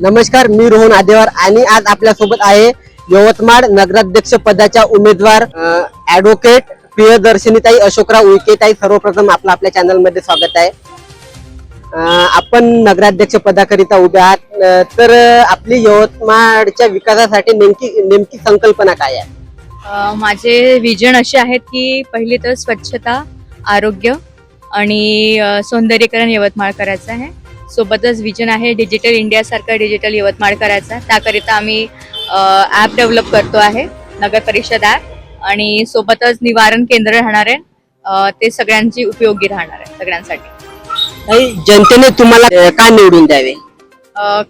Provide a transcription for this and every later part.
नमस्कार मी रोहन आदेवार आणि आज आपल्यासोबत आहे यवतमाळ नगराध्यक्ष पदाच्या उमेदवार ऍडव्होकेट प्रियदर्शनीताई अशोकराव उईकेताई. सर्वप्रथम आपलं आपल्या चॅनलमध्ये स्वागत आहे. आपण नगराध्यक्ष पदाकरिता उभे आहात. तर आपली यवतमाळच्या विकासासाठी नेमकी नेमकी संकल्पना काय आहे? माझे विजन असे आहेत की पहिली तर स्वच्छता आरोग्य आणि सौंदर्यीकरण यवतमाळ करायचं आहे. सोबतच विजन आहे डिजिटल इंडियासारखं डिजिटल यवतमाळ करायचं त्याकरिता आम्ही ॲप डेव्हलप करतो आहे नगर परिषद ॲप आणि सोबतच निवारण केंद्र राहणार आहे. ते सगळ्यांची उपयोगी राहणार आहे सगळ्यांसाठी. जनतेने तुम्हाला का निवडून द्यावे?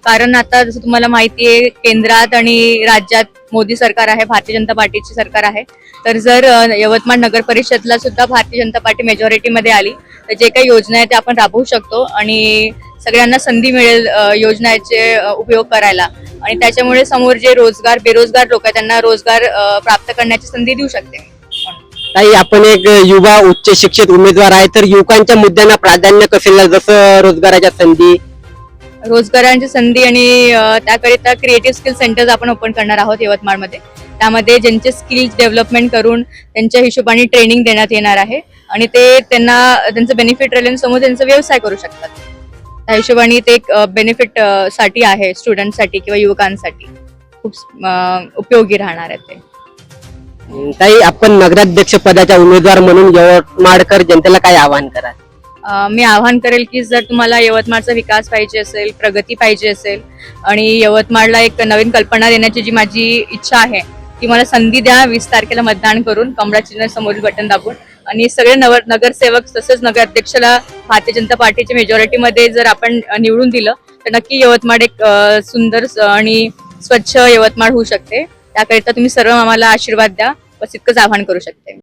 कारण आता जसं तुम्हाला माहिती आहे केंद्रात आणि राज्यात मोदी सरकार आहे भारतीय जनता पार्टीची सरकार आहे. तर जर यवतमाळ नगर परिषदला सुद्धा भारतीय जनता पार्टी मेजॉरिटीमध्ये आली तर जे काही योजना आहे ते आपण राबवू शकतो. आणि सगळ्यांना संधी मिळेल योजनेचे उपयोग करायला. आणि त्याच्यामुळे समोर जे रोजगार बेरोजगार लोक आहेत त्यांना रोजगार प्राप्त करण्याची संधी देऊ शकते. ताई आपण एक युवा उच्च शिक्षित उमेदवार आहे तर युवकांच्या मुद्द्यांना प्राधान्य कसेल जसं रोजगाराच्या संधी. रोजगारांची संधी आणि त्याकरिता क्रिएटिव्ह स्किल सेंटर्स आपण ओपन करणार आहोत यवतमाळमध्ये. त्यामध्ये ज्यांचे स्किल्स डेव्हलपमेंट करून त्यांच्या हिशोबाने ट्रेनिंग देण्यात येणार आहे. आणि ते त्यांना त्यांचं बेनिफिट राहिलं समोर त्यांचा व्यवसाय करू शकतात. त्या हिशोबाने ते एक बेनिफिटसाठी आहे स्टुडंटसाठी किंवा युवकांसाठी. खूप उपयोगी राहणार आहे ते. ताई आपण नगराध्यक्ष पदाच्या उमेदवार म्हणून यवतमाळकर जनतेला काय आवाहन करा मी आवाहन करेल की जर तुम्हाला यवतमाळचा विकास पाहिजे असेल प्रगती पाहिजे असेल आणि यवतमाळला एक नवीन कल्पना देण्याची जी माझी इच्छा आहे ती मला संधी द्या वीस तारखेला मतदान करून कमळा चिन्ह समोरील बटन दाबून. आणि सगळे नवर नगरसेवक तसंच नगराध्यक्षला भारतीय जनता पार्टीच्या मेजॉरिटीमध्ये जर आपण निवडून दिलं तर नक्की यवतमाळ एक सुंदर आणि स्वच्छ यवतमाळ होऊ शकते. त्याकरिता तुम्ही सर्व आम्हाला आशीर्वाद द्या. व तितकंच आवाहन करू शकते.